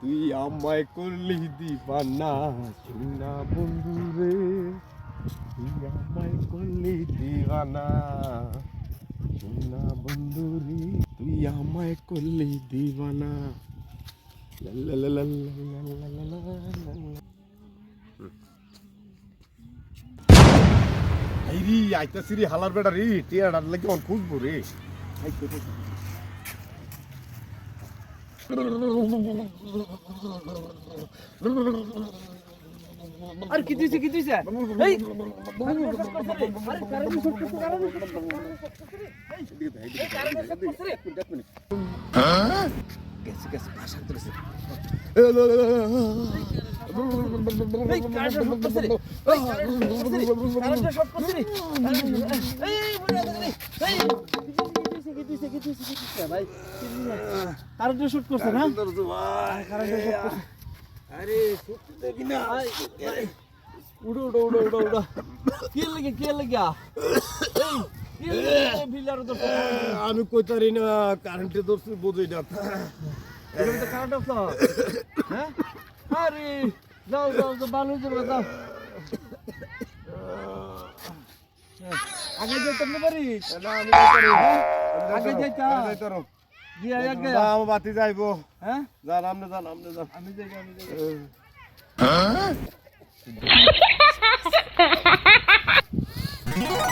তুই আমায় করলি দিবানা চুনা বন্ধু রে তুই আমায় করলি দিবানা চুনা বন্ধু রে তুই আমায় করলি দিবানা আইরি আইতাছি রে হালার বেটা রে টিয়ার লাগি অন খুঁজবো রে আর কি দিছে কি দিছে এই! গেছে গেছে ভাষা করছে দিছে কি দিছে কি দিছে? ভাই কারেন্টটা শর্ট করছে না? কারেন্টটা শর্ট করছে। আরে সত্যি দেখি না। উড়ো উড়ো উড়ো উড়ো উড়ো। কি লাগে কি লাগে? এই বিলার তো আমি কইতারি না কারেন্টে ধরছি বুঝি না। তো কারেন্ট অফ হ্যাঁ? আরে যাও যাও যাও বালু যাও যাও। আগে যেতে না পারি। না আমি কইতারি আগে যাইতা। যাইতারো জি আগে দাম বাতি যাইবো হ্যাঁ? যান আপনি যান আপনি যান। আমি যাই আমি যাই আহ।